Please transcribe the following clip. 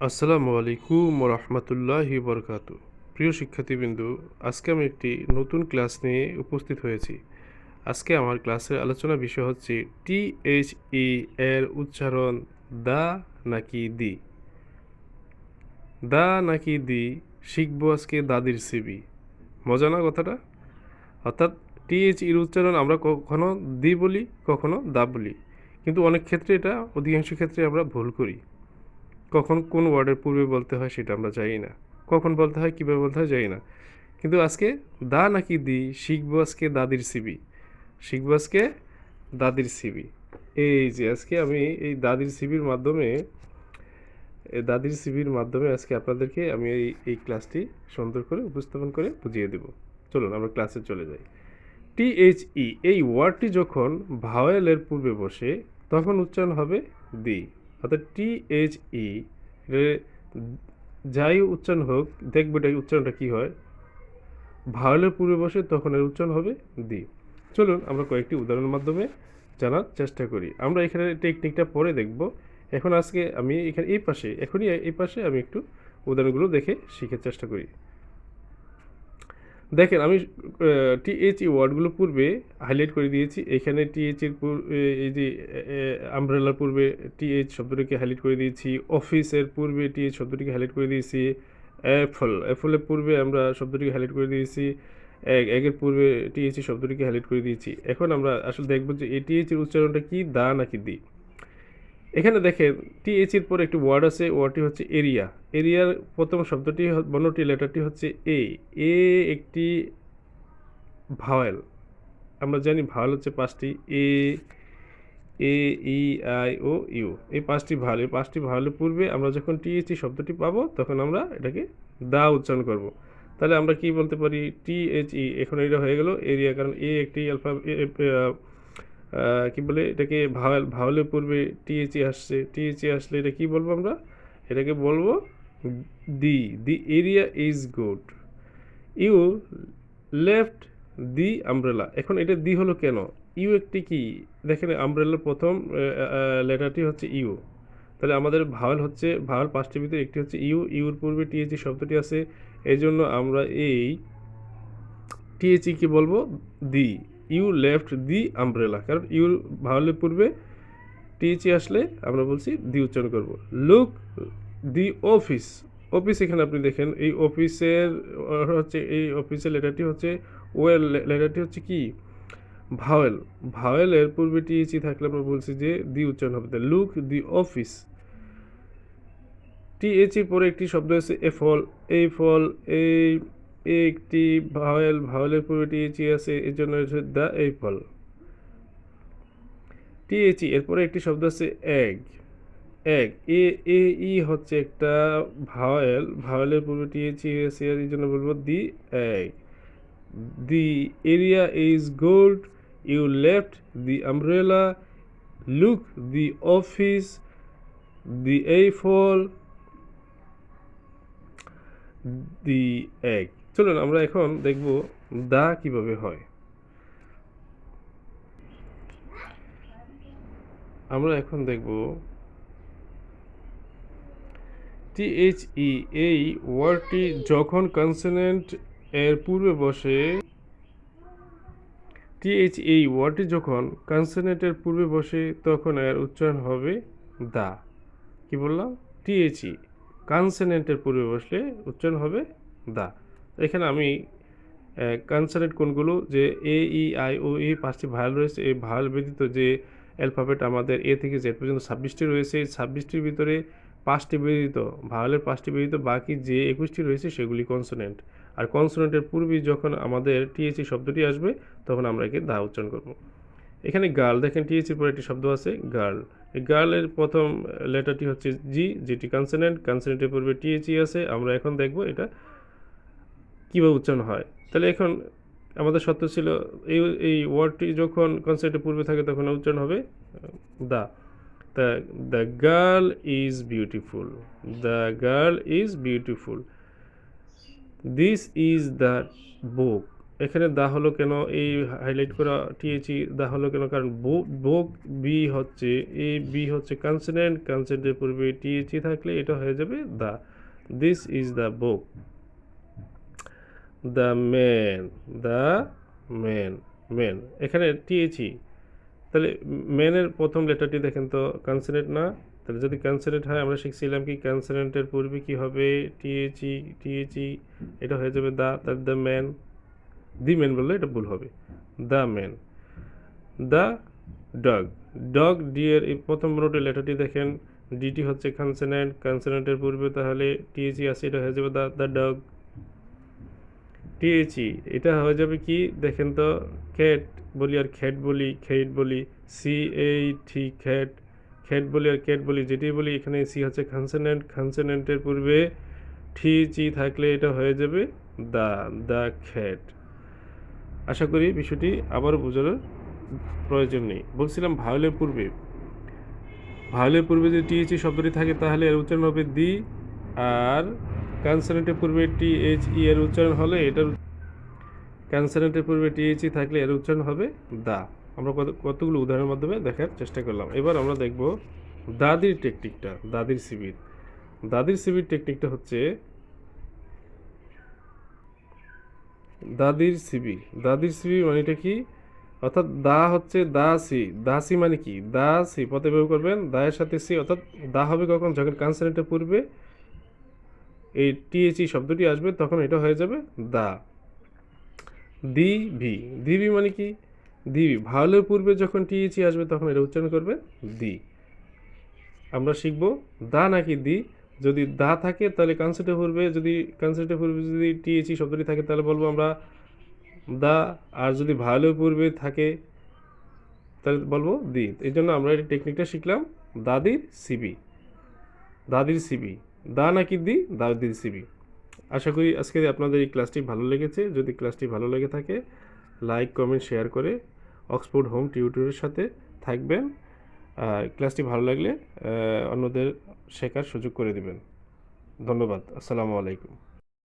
আসসালামু আলাইকুম রহমতুল্লাহি বরকাত। প্রিয় শিক্ষার্থীবৃন্দু, আজকে আমি একটি নতুন ক্লাস নিয়ে উপস্থিত হয়েছি। আজকে আমার ক্লাসের আলোচনা বিষয় হচ্ছে টি এইচ ই এর উচ্চারণ দা নাকি দি। দা নাকি দি শিখব আজকে দাদির সিবি মজা না কথাটা? অর্থাৎ টিএইচ ইর উচ্চারণ আমরা কখনো দি বলি, কখনো দা বলি। কিন্তু অনেক ক্ষেত্রে এটা, অধিকাংশ ক্ষেত্রে আমরা ভুল করি। কখন কোন ওয়ার্ডের পূর্বে বলতে হয় সেটা আমরা জানি না। কখন বলতে হয়, কীভাবে বলতে হয় জানি না। কিন্তু আজকে দা নাকি দি, শিখব আজকে দাদির সিবি শিখব আজকে দাদির সিবি এই যে আজকে আমি এই দাদির সিবির মাধ্যমে দাদির সিবির মাধ্যমে আজকে আপনাদেরকে আমি এই এই ক্লাসটি সুন্দর করে উপস্থাপন করে বুঝিয়ে দেব। চলুন আমরা ক্লাসে চলে যাই। টিএইচই এই ওয়ার্ডটি যখন ভাওয়েলের পূর্বে বসে, তখন উচ্চারণ হবে দি। অর্থাৎ টি এইচ ই যাই উচ্চারণ হোক, দেখব এটা উচ্চারণটা কী হয়? ভাওয়েলের পূর্বে বসে তখন এর উচ্চারণ হবে দি চলুন আমরা কয়েকটি উদাহরণের মাধ্যমে জানার চেষ্টা করি। আমরা এখানে টেকনিকটা পরে দেখব। এখন আজকে আমি এখানে এই পাশে, এখনই এই পাশে আমি একটু উদাহরণগুলো দেখে শিখার চেষ্টা করি। দেখেন, আমি টিএইচই ওয়ার্ডগুলো পূর্বে হাইলাইট করে দিয়েছি। এখানে টিএইচের এই যে আমব্রেলার পূর্বে টিএইচ শব্দটিকে হাইলাইট করে দিয়েছি। অফিসের পূর্বে টিএইচ শব্দটিকে হাইলাইট করে দিয়েছি। অ্যাফল অ্যাফলের পূর্বে আমরা শব্দটিকে হাইলাইট করে দিয়েছি। এক একের পূর্বে টিএইচ শব্দটিকে হাইলাইট করে দিয়েছি। এখন আমরা আসলে দেখব যে এই টিএইচের উচ্চারণটা কি, দা নাকি দি। এখানে দেখেন টিএইচ এর পরে একটি ওয়ার্ড আছে ওয়ার্ডটি হচ্ছে এরিয়া এরিয়ার প্রথম শব্দটি বর্ণটি লেটারটি হচ্ছে এ এ একটি ভাওয়েল আমরা জানি ভাওয়েল হচ্ছে পাঁচটি এ এ ই আই ও ইউ এই পাঁচটি ভাওয়েল এই পাঁচটি ভাওয়েলের পূর্বে আমরা যখন টিএইচই শব্দটি পাবো, তখন আমরা এটাকে দা উচ্চারণ করব। তাহলে আমরা কি বলতে পারি? টিএইচই এখন এটা হয়ে গেল এরিয়া কারণ এ একটি আলফা কি বলে এটাকে ভাওয়াল ভাওয়ালের পূর্বে টিএচি আসছে। টিএচি আসলে এটা কি বলব আমরা? এটাকে বলব the the area is good. You left the umbrella. এখন এটা দি হলো কেন? ইউ একটি কি? দেখেন আমব্রেলার প্রথম লেটারটি হচ্ছে ইউ। তাহলে আমাদের ভাওয়াল হচ্ছে, ভাওয়াল পাঁচটির ভিতরে একটি হচ্ছে ইউ। ইউর পূর্বে টিএচি শব্দটি আছে। এই জন্য আমরা এই টিএচি কি বলব? The. You left the umbrella কারণ ইউর ভাওয়ালের পূর্বে টিএচি আসলে আমরা বলছি দি উচ্চারণ করব। লুক দি অফিস অফিস এখানে আপনি দেখেন, এই অফিসের হচ্ছে এই অফিসের লেটারটি হচ্ছে ওয়েল লেটারটি হচ্ছে কি? ভাওয়েল। ভাওয়েলের পূর্বে টিএচি থাকলে আমরা বলছি যে দি উচ্চারণ হবে। লুক দি অফিস টিএচির পরে একটি শব্দ আছে এ ফল এই ফল এই একটি ভাওয়েল, ভাওয়েলের পূর্বে টিএচই আছে এর জন্য দ্য এই ফল টিএচই এরপরে একটি শব্দ আছে এগ। এগ, এ এ, ই হচ্ছে একটা ভাওয়েল, ভাওয়েলের পূর্বে টিএচই আছে এই জন্য বলব the egg. The area is gold, you left the umbrella, look the office, the এই ফল দি এগ। চলুন, আমরা এখন দেখব দা কীভাবে হয়। আমরা এখন দেখব টিএইচই এই ওয়ার্ডটি যখন কনসোনেন্ট এর পূর্বে বসে টিএইচ এই ওয়ার্ডটি যখন কনসোনেন্টের পূর্বে বসে, তখন এর উচ্চারণ হবে দা। কি বললাম? টিএইচই কনসোনেন্টের পূর্বে বসলে উচ্চারণ হবে দা। এখানে আমি কনসোনেন্ট কোনগুলো? যে এ ই আই ও এই পাঁচটি ভায়াল রয়েছে। এই ভায়াল ব্যতীত যে অ্যালফাবেট আমাদের এ থেকে জেড পর্যন্ত ছাব্বিশটি রয়েছে। এই ছাব্বিশটির ভিতরে পাঁচটি ব্যতীত ভায়ালের পাঁচটি ব্যতীত বাকি যে একুশটি রয়েছে সেগুলি কনসোনেন্ট আর কনসোনেন্টের পূর্বে যখন আমাদের টিএসি শব্দটি আসবে, তখন আমরা একে দা উচ্চারণ করব। এখানে গার্ল দেখেন টিএসির পরে একটি শব্দ আছে গার্ল গার্লের প্রথম লেটারটি হচ্ছে জি যেটি কনসোনেন্ট কনসোনেন্টের পূর্বে টিএচি আছে। আমরা এখন দেখব এটা কীভাবে উচ্চারণ হয়? তাহলে এখন আমাদের সত্য ছিল এই এই ওয়ার্ডটি যখন কনসেপ্টের পূর্বে থাকে তখন উচ্চারণ হবে the. The the girl is beautiful the girl is beautiful this is the book এখানে দা হলো কেন? এই হাইলাইট করা টিএচি দা হলো কেন? কারণ বোক বি হচ্ছে, এ বি হচ্ছে কনসেন্ট কনসেন্টের পূর্বে টিএচি থাকলে এটা হয়ে যাবে the. This is the book the man the man man এখানে টিএচি তাহলে ম্যানের প্রথম লেটারটি দেখেন তো কনসোনেন্ট না? তাহলে যদি কনসোনেন্ট হয়, আমরা শিখছিলাম কি কনসোনেন্টের পূর্বে কি হবে? টিএচি টিএচি এটা হয়ে যাবে দা তার দ্য ম্যান দি ম্যান বললে এটা ভুল হবে। The man the dog dog D এর এই প্রথম নোটের লেটারটি দেখেন ডিটি হচ্ছে কনসোনেন্ট কনসোনেন্টের পূর্বে তাহলে টিএচি আছে এটা হয়ে যাবে দ্য দ্য ডগ টিএচই এটা হয়ে যাবে কি? দেখেন তো ক্যাট বলি আর খ্যাট বলি, খেট বলি সি এই টি খ্যাট খ্যাট বলি আর ক্যাট বলি যেটি বলি, এখানে সি হচ্ছে কনসোনেন্ট কনসোনেন্টের পূর্বে ঠি চি থাকলে এটা হয়ে যাবে দা দ্য খ্যাট আশা করি বিষয়টি আবারও বোঝার প্রয়োজন নেই। বলছিলাম ভায়োলের পূর্বে। ভায়োলের পূর্বে যদি টিএচই শব্দটি থাকে, তাহলে এর উচ্চারণ হবে দি আর কনসোনেন্টের পূর্বে টি এইচ ই এর উচ্চারণ হলে এটার কনসোনেন্টের পূর্বে টি এইচ ই থাকলে এর উচ্চারণ হবে দা। আমরা কত, কতগুলো উদাহরণের মাধ্যমে দেখার চেষ্টা করলাম। এবার আমরা দেখব দাদির টেকনিকটা, দাদির শিবির। দাদির শিবির টেকনিকটা হচ্ছে দাদির সিবি দাদির সিবি মানেটা কি? অর্থাৎ দা হচ্ছে দা সি। দা সি মানে কি? The sea. পথে ব্যবহার করবেন, দায়ের সাথে সি। অর্থাৎ দা হবে কখন? যখন কনসোনেন্টের পূর্বে এই টিএচই শব্দটি আসবে, তখন এটা হয়ে যাবে দা। দি ভি। দিবি মানে কি? দিবি ভাওলের পূর্বে যখন টিএচই আসবে, তখন এটা উচ্চারণ করবে দি। আমরা শিখব দা নাকি দি। যদি দা থাকে, তাহলে কনসেপ্টের পূর্বে, যদি কনসেপ্টের পূর্বে যদি টিএচই শব্দটি থাকে, তাহলে বলব আমরা দা। আর যদি ভাওলের পূর্বে থাকে, তাহলে বলব দি। এই জন্য আমরা এই টেকনিকটা শিখলাম, দাদির সিবি দাদির সিবি দা নাকি দি দাদির সিবি। আশা করি আজকে আপনাদের এই ক্লাসটি ভালো লেগেছে। যদি ক্লাসটি ভালো লেগে থাকে, লাইক, কমেন্ট, শেয়ার করে অক্সফোর্ড হোম টিউটরের সাথে থাকবেন। ক্লাসটি ভালো লাগলে অন্যদের শেখার সুযোগ করে দিবেন। ধন্যবাদ। আসসালামু আলাইকুম।